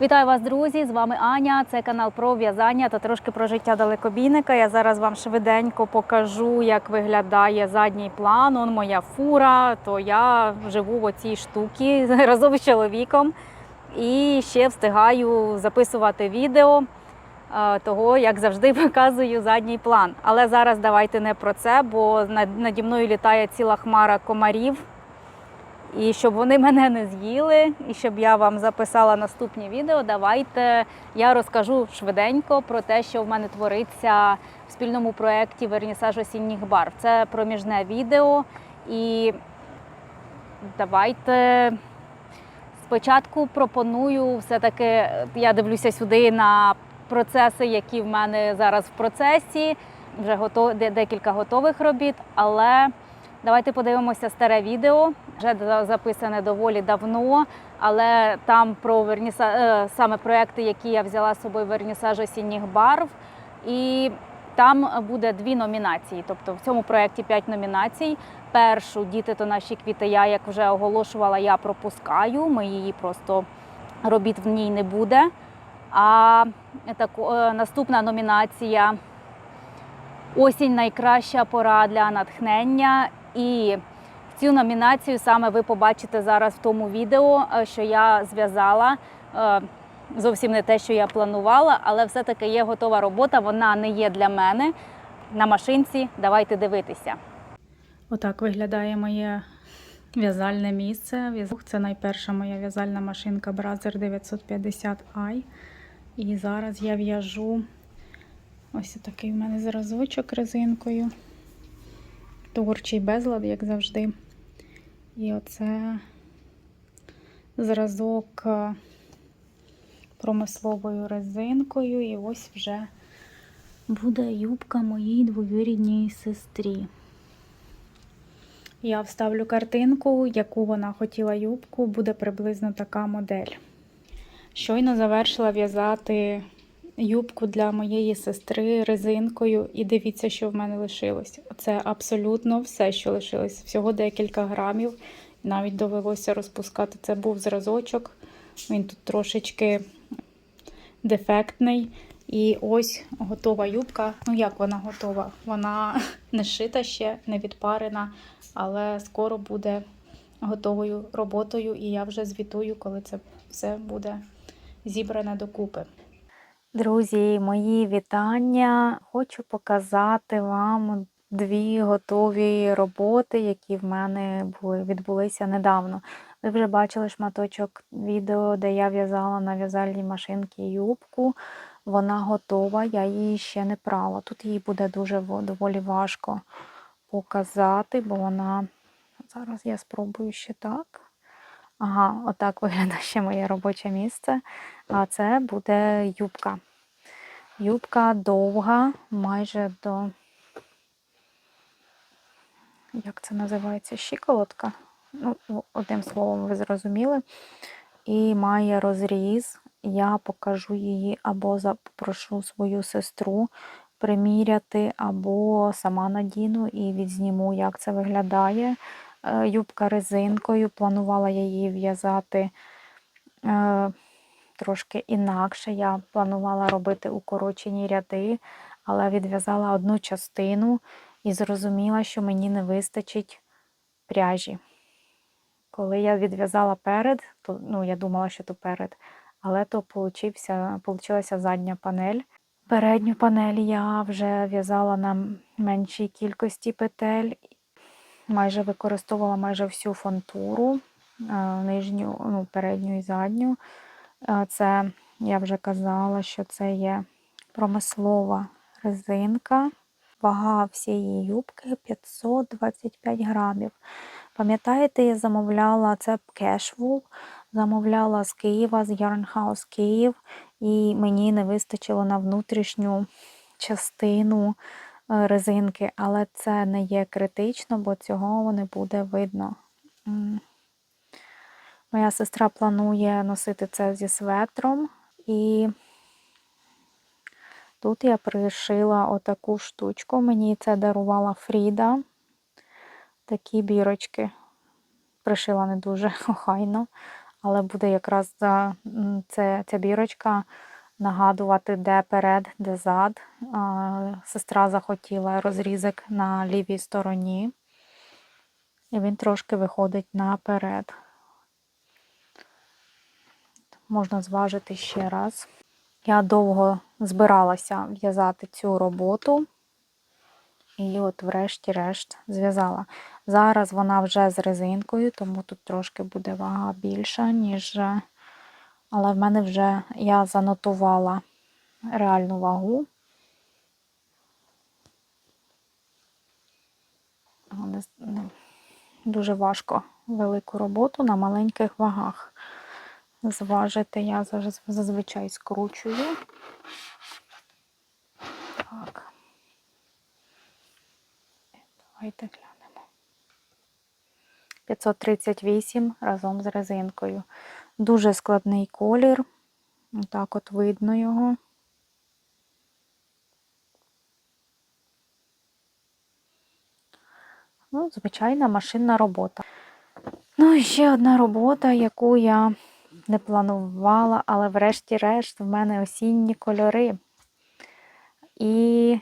Вітаю вас, друзі! З вами Аня. Це канал про в'язання та трошки про життя далекобійника. Я зараз вам швиденько покажу, як виглядає задній план. Он моя фура. То я живу в оцій штуці разом з чоловіком і ще встигаю записувати відео е, того, як завжди показую задній план. Але зараз давайте не про це, бо над- наді мною літає ціла хмара комарів. І щоб вони мене не з'їли, і щоб я вам записала наступні відео, давайте я розкажу швиденько про те, що в мене твориться в спільному проєкті Вернісаж осінніх барв. Це проміжне відео. І давайте спочатку пропоную все-таки, я дивлюся сюди на процеси, які в мене зараз в процесі. Вже готов, декілька готових робіт, але Давайте подивимося старе відео. Вже записане доволі давно, але там про верніса... е, саме проекти, які я взяла з собою вернісаж осінніх барв. І там буде дві номінації. Тобто в цьому проєкті п'ять номінацій. Першу діти то наші квіти. Я як вже оголошувала, я пропускаю. Ми її просто робіт в ній не буде. А таку, е, наступна номінація Осінь найкраща пора для натхнення. І цю номінацію саме ви побачите зараз в тому відео, е, що я зв'язала. Е, Зовсім не те, що я планувала, але все-таки є готова робота. Вона не є для мене на машинці. Давайте дивитися. Отак виглядає моє в'язальне місце. Це найперша моя в'язальна машинка Brazzer 950i. І зараз я в'яжу ось такий в мене зразочок резинкою. Творчий безлад, як завжди. І оце зразок е, промисловою резинкою. І ось вже буде юбка моїй двоюрідній сестрі. Я вставлю картинку, яку вона хотіла юбку, буде приблизно така модель. Щойно завершила в'язати юбку для моєї сестри резинкою, і дивіться, що в мене лишилось. Це абсолютно все, що лишилось. Всього декілька грамів. Навіть довелося розпускати. Це був зразочок. Він тут трошечки дефектний. І ось готова юбка. Ну, як вона готова? Вона не шита ще, не відпарена, але скоро буде готовою роботою, і я вже звітую, коли це все буде зібране докупи. Друзі, мої вітання. Хочу показати вам дві готові роботи, які в мене були, відбулися недавно. Ви вже бачили шматочок відео, де я в'язала на в'язальній машинці юбку. Вона готова, я її ще не прала. Тут її буде дуже доволі важко показати, бо вона. Зараз я спробую ще так. Ага, отак виглядає ще моє робоче місце. А це буде юбка. Юбка довга, майже до. Як це називається? Щиколотка. Ну, одним словом, ви зрозуміли. І має розріз. Я покажу її або запрошу свою сестру приміряти, або сама надіну і відзніму, як це виглядає. Е, Юбка резинкою. Планувала я її в'язати е, трошки інакше. Я планувала робити укорочені ряди, але відв'язала одну частину і зрозуміла, що мені не вистачить пряжі. Коли я відв'язала перед, то ну, я думала, що то перед, але то получилася задня панель. Передню панель я вже в'язала на меншій кількості петель, майже використовувала майже всю фонтуру, е, нижню, ну, передню і задню. Е, Це я вже казала, що це є промислова резинка. Вага всієї юбки 525 грамів. Пам'ятаєте, я замовляла це Cashwool, замовляла з Києва, з Yarn House Київ, і мені не вистачило на внутрішню частину резинки, але це не є критично, бо цього не буде видно. Моя сестра планує носити це зі светром, і тут я пришила отаку штучку. Мені це дарувала Фріда. Такі бірочки. Пришила не дуже охайно, але буде якраз це, ця бірочка нагадувати, де перед, де зад. Сестра захотіла розрізок на лівій стороні, і він трошки виходить наперед. Можна зважити ще раз. Я довго збиралася в'язати цю роботу. І от врешті-решт зв'язала. Зараз вона вже з резинкою, тому тут трошки буде вага більша, ніж. Але в мене вже я занотувала реальну вагу. Ну, Дуже важко велику роботу на маленьких вагах. Зважити я зазвичай скручую. Так. Давайте глянемо. 538 разом з резинкою. Дуже складний колір. Так от видно його. Ну, звичайна машинна робота. Ну і ще одна робота, яку я не планувала, але врешті-решт в мене осінні кольори. І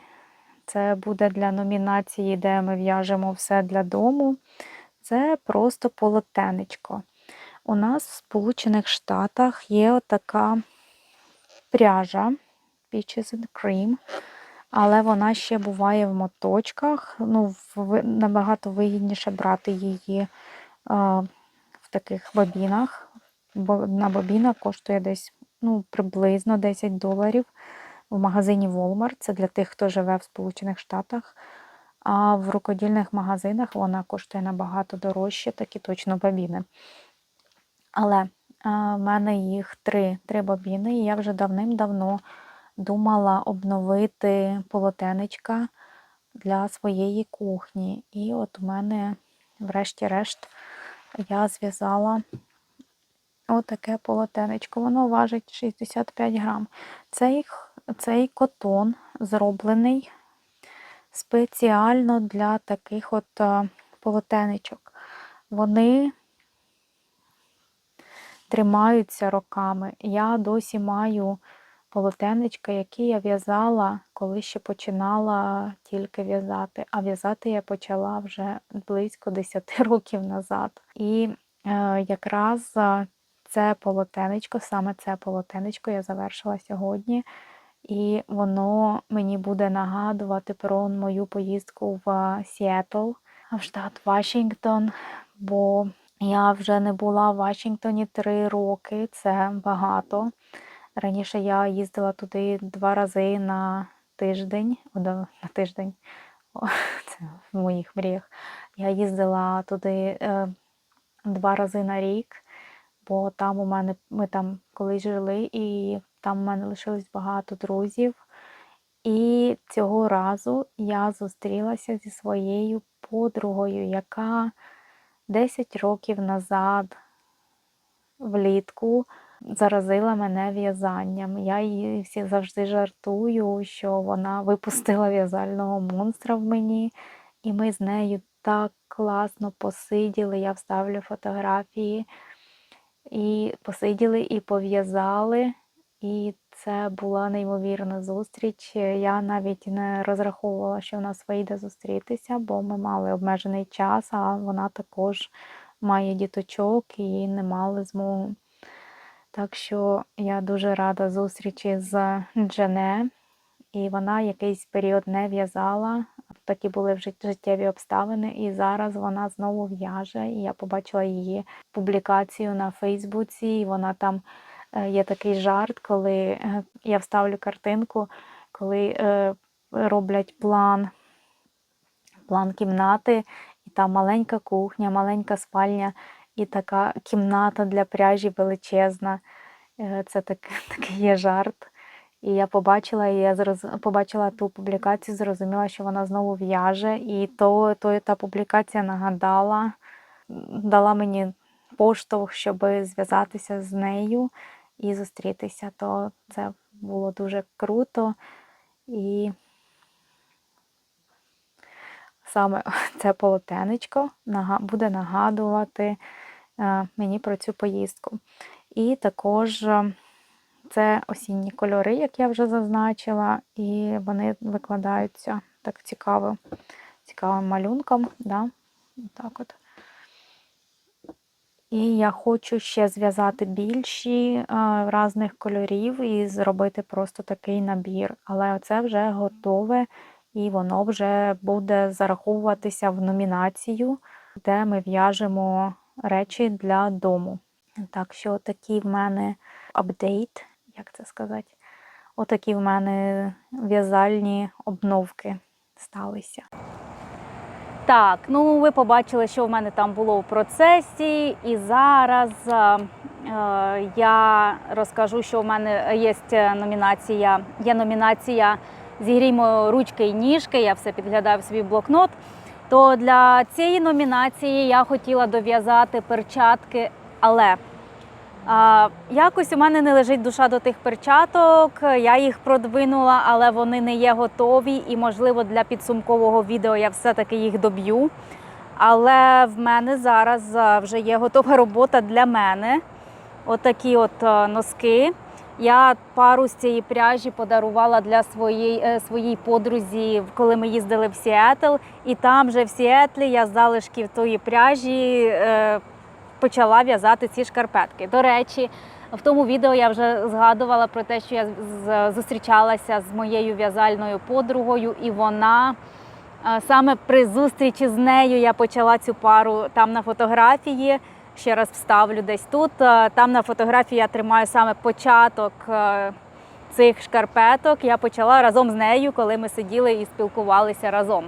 це буде для номінації, де ми в'яжемо все для дому. Це просто полотенечко. У нас в Сполучених Штатах є отака пряжа Peaches and Cream, але вона ще буває в моточках. Ну, набагато вигідніше брати її а, в таких бобінах. Бо на бобінах коштує десь ну, приблизно 10 доларів в магазині Walmart. Це для тих, хто живе в Сполучених Штатах. А в рукодільних магазинах вона коштує набагато дорожче, такі точно бобіни. Але а, в мене їх три, три бобіни, і я вже давним-давно думала обновити полотенечка для своєї кухні. І от у мене, врешті-решт, я зв'язала отаке полотенечко. Воно важить 65 грам. Цей, цей котон зроблений спеціально для таких от полотенечок. Вони тримаються роками. Я досі маю полотенечка, які я в'язала, коли ще починала тільки в'язати. А в'язати я почала вже близько 10 років назад. І е, якраз е, це полотенечко, саме це полотенечко я завершила сьогодні. І воно мені буде нагадувати про мою поїздку в Сіетл, в штат Вашингтон, бо я вже не була в Вашингтоні три роки, це багато. Раніше я їздила туди два рази на тиждень. На тиждень. О, це в моїх мріях. Я їздила туди е, два рази на рік, бо там у мене ми там колись жили, і там у мене лишилось багато друзів. І цього разу я зустрілася зі своєю подругою, яка 10 років назад влітку заразила мене в'язанням. Я їй всі завжди жартую, що вона випустила в'язального монстра в мені, і ми з нею так класно посиділи. Я вставлю фотографії. І посиділи і пов'язали. І це була неймовірна зустріч. Я навіть не розраховувала, що в нас вийде зустрітися, бо ми мали обмежений час, а вона також має діточок і не мали змогу. Так що я дуже рада зустрічі з Джене, і вона якийсь період не в'язала. Такі були в життєві обставини, і зараз вона знову в'яже. І я побачила її публікацію на Фейсбуці, і вона там є такий жарт, коли е, я вставлю картинку, коли е, роблять план, план кімнати, і там маленька кухня, маленька спальня і така кімната для пряжі величезна. Е, Це так, такий є жарт. І я побачила, і я зроз... побачила ту публікацію, зрозуміла, що вона знову в'яже. І то, то та публікація нагадала, дала мені поштовх, щоб зв'язатися з нею і зустрітися. То це було дуже круто. І саме це полотенечко буде нагадувати е, мені про цю поїздку. І також е, це осінні кольори, як я вже зазначила, і вони викладаються так цікаво, цікавим малюнком. Да? Так от. І я хочу ще зв'язати більші е, різних кольорів і зробити просто такий набір. Але це вже готове і воно вже буде зараховуватися в номінацію, де ми в'яжемо речі для дому. Так що такі в мене апдейт, як це сказати? Отакі в мене в'язальні обновки сталися. Так, ну ви побачили, що в мене там було в процесі, і зараз е, е, я розкажу, що в мене є номінація. Є номінація Зігріймо ручки і ніжки. Я все підглядаю в свій блокнот. То для цієї номінації я хотіла дов'язати перчатки, але якось у мене не лежить душа до тих перчаток. Я їх продвинула, але вони не є готові. І, можливо, для підсумкового відео я все-таки їх доб'ю. Але в мене зараз вже є готова робота для мене. Отакі от а, носки. Я пару з цієї пряжі подарувала для своєї е, своїй подрузі, коли ми їздили в Сіетл. І там же в Сіетлі я залишків тої пряжі е, почала в'язати ці шкарпетки. До речі, в тому відео я вже згадувала про те, що я зустрічалася з моєю в'язальною подругою, і вона е, саме при зустрічі з нею я почала цю пару там на фотографії. Ще раз вставлю десь тут. Е, Там на фотографії я тримаю саме початок е, цих шкарпеток. Я почала разом з нею, коли ми сиділи і спілкувалися разом.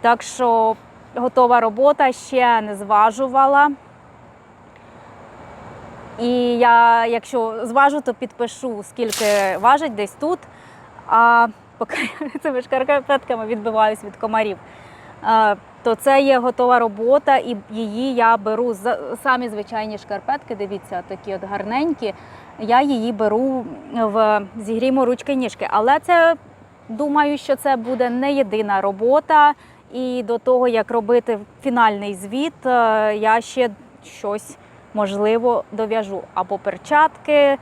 Так що готова робота ще не зважувала. І я, якщо зважу, то підпишу, скільки важить десь тут. А поки цими шкарпетками відбиваюсь від комарів. То це є готова робота, і її я беру за самі звичайні шкарпетки. Дивіться, такі от гарненькі. Я її беру в зігрімо ручки ніжки. Але це думаю, що це буде не єдина робота. І до того, як робити фінальний звіт, е, я ще щось можливо дов'яжу або перчатки.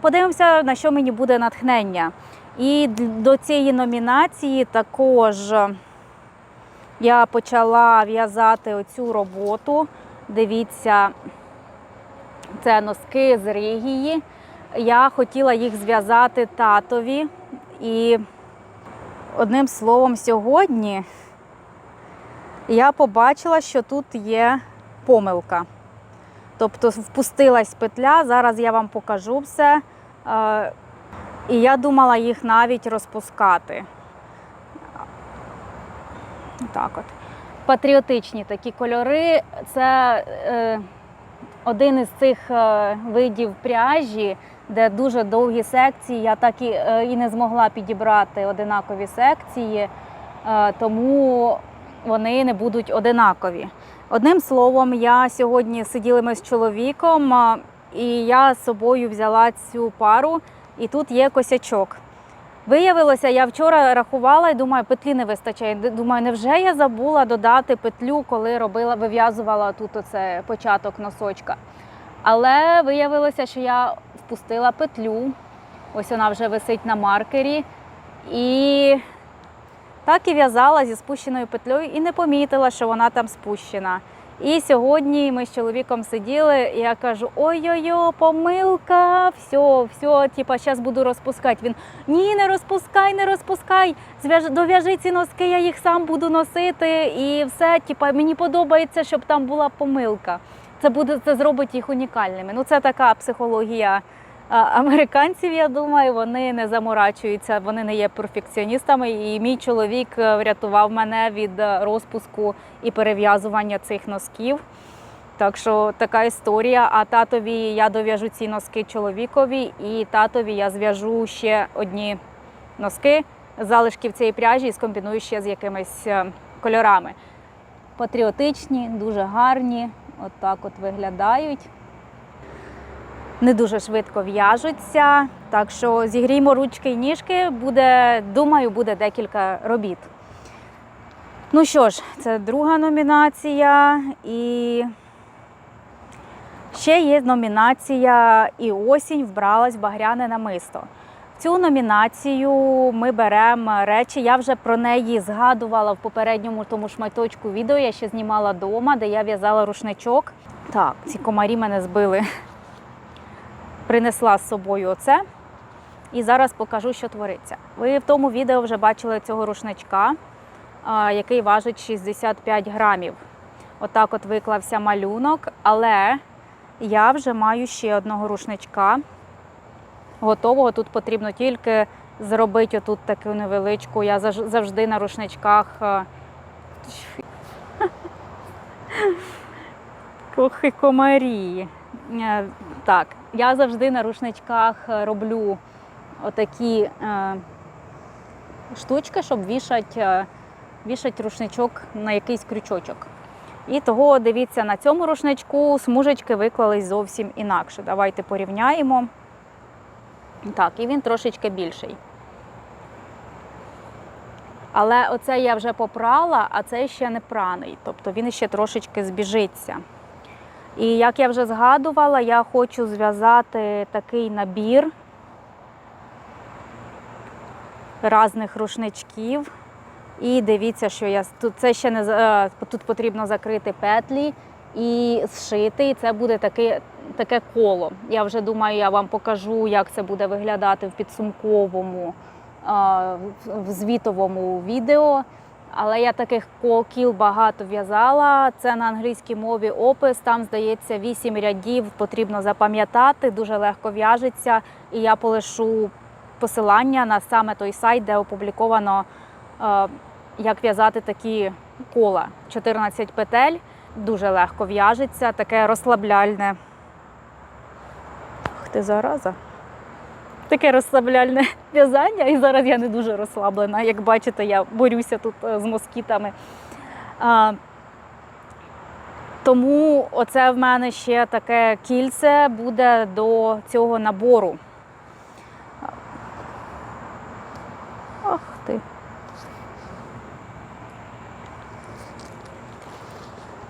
Подивимося, на що мені буде натхнення. І до цієї номінації також я почала в'язати оцю роботу. Дивіться, це носки з Ригії. Я хотіла їх зв'язати татові. І одним словом, сьогодні я побачила, що тут є помилка. Тобто впустилась петля, зараз я вам покажу все. Е, І я думала їх навіть розпускати. Так от. Патріотичні такі кольори. Це е, один із цих е, видів пряжі, де дуже довгі секції. Я так і, е, і не змогла підібрати одинакові секції, е, тому вони не будуть одинакові. Одним словом, я сьогодні сиділи ми з чоловіком, і я з собою взяла цю пару, і тут є косячок. Виявилося, я вчора рахувала і думаю, петлі не вистачає. Думаю, невже я забула додати петлю, коли робила, вив'язувала тут оце початок носочка. Але виявилося, що я впустила петлю. Ось вона вже висить на маркері. І так і в'язала зі спущеною петлею і не помітила, що вона там спущена. І сьогодні ми з чоловіком сиділи, і я кажу: ой-ой-ой, помилка, все, все, типа, зараз буду розпускати. Він ні, не розпускай, не розпускай. Дов'яжи ці носки, я їх сам буду носити. І все, типа, мені подобається, щоб там була помилка. Це буде це зробить їх унікальними. Ну, це така психологія американців, я думаю, вони не заморачуються, вони не є перфекціоністами. І мій чоловік е, врятував мене від е, розпуску і перев'язування цих носків. Так що така історія. А татові я дов'яжу ці носки чоловікові, і татові я зв'яжу ще одні носки залишків цієї пряжі і скомбіную ще з якимись е, кольорами. Патріотичні, дуже гарні, от от виглядають не дуже швидко в'яжуться. Так що зігріймо ручки і ніжки, буде, думаю, буде декілька робіт. Ну що ж, це друга номінація. І Ще є номінація і осінь вбралась в багряне намисто. Цю номінацію ми беремо речі. Я вже про неї згадувала в попередньому тому шматочку відео. Я ще знімала вдома, де я в'язала рушничок. Так, ці комарі мене збили. Принесла з собою оце. І зараз покажу, що твориться. Ви в тому відео вже бачили цього рушничка, який важить 65 грамів. Отак от виклався малюнок, але я вже маю ще одного рушничка. Готового тут потрібно тільки зробити отут таку невеличку. Я завжди на рушничках. е, Ох, і комарі. Е, Так, я завжди на рушничках е, роблю отакі е, штучки, щоб вішати, е, вішати рушничок на якийсь крючочок. І того, дивіться, на цьому рушничку смужечки виклались зовсім інакше. Давайте порівняємо. Так, і він трошечки більший. Але оце я вже попрала, а цей ще не праний. Тобто він ще трошечки збіжиться. І як я вже згадувала, я хочу зв'язати такий набір різних рушничків. І дивіться, що я тут це ще не е, тут потрібно закрити петлі і зшити. І це буде таке, таке коло. Я вже думаю, я вам покажу, як це буде виглядати в підсумковому е, в звітовому відео. Але я таких кол- кіл багато в'язала. Це на англійській мові опис. Там, здається, 8 рядів потрібно запам'ятати, дуже легко в'яжеться. І я полишу посилання на саме той сайт, де опубліковано, е, як в'язати такі кола. 14 петель, дуже легко в'яжеться, таке розслабляльне. Ах ти зараза. Таке розслабляльне в'язання, і зараз я не дуже розслаблена. Як бачите, я борюся тут е, з москітами. А, тому оце в мене ще таке кільце буде до цього набору. Ах ти.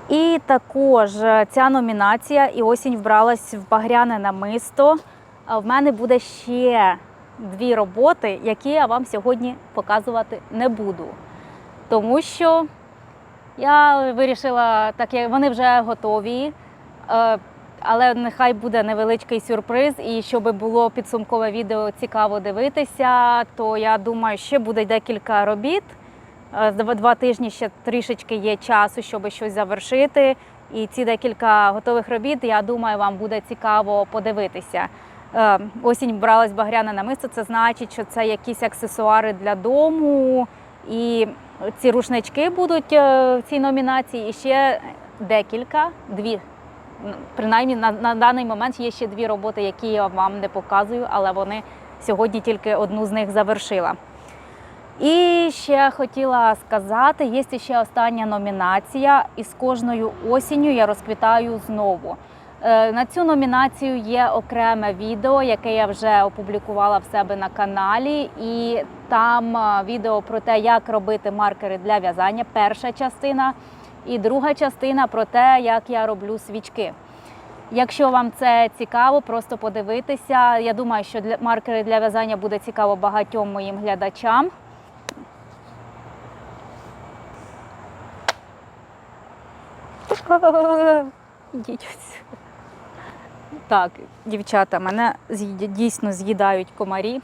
І також е, ця номінація і осінь вбралась в багряне намисто. В мене буде ще дві роботи, які я вам сьогодні показувати не буду. Тому що я вирішила, так як вони вже готові, е, але нехай буде невеличкий сюрприз. І щоб було підсумкове відео цікаво дивитися, то я думаю, ще буде декілька робіт. Е, два тижні ще трішечки є часу, щоб щось завершити. І ці декілька готових робіт, я думаю, вам буде цікаво подивитися. Е, Осінь бралась багряне намисто, це значить, що це якісь аксесуари для дому. І ці рушнички будуть е, в цій номінації. І ще декілька, дві. Принаймні на, на даний момент є ще дві роботи, які я вам не показую, але вони сьогодні тільки одну з них завершила. І ще хотіла сказати, є ще остання номінація, і з кожною осінню я розквітаю знову. Е, На цю номінацію є окреме відео, яке я вже опублікувала в себе на каналі. І там е, відео про те, як робити маркери для в'язання. Перша частина, і друга частина про те, як я роблю свічки. Якщо вам це цікаво, просто подивитися. Я думаю, що для маркери для в'язання буде цікаво багатьом моїм глядачам. Ідіть ось. Так, дівчата, мене дійсно з'їдають комарі.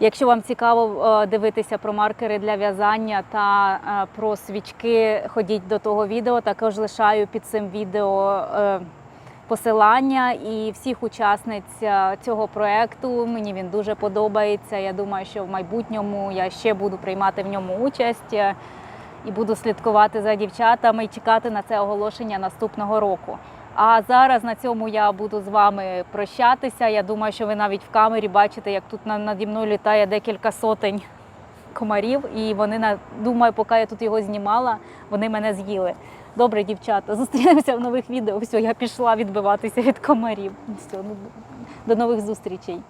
Якщо вам цікаво е, дивитися про маркери для в'язання та е, про свічки, ходіть до того відео. Також лишаю під цим відео е, посилання і всіх учасниць цього проекту. Мені він дуже подобається. Я думаю, що в майбутньому я ще буду приймати в ньому участь і буду слідкувати за дівчатами і чекати на це оголошення наступного року. А зараз на цьому я буду з вами прощатися. Я думаю, що ви навіть в камері бачите, як тут на- наді мною літає декілька сотень комарів, і вони на думаю, поки я тут його знімала, вони мене з'їли. Добре, дівчата, зустрінемося в нових відео. Все, я пішла відбиватися від комарів. Все, ну, до нових зустрічей.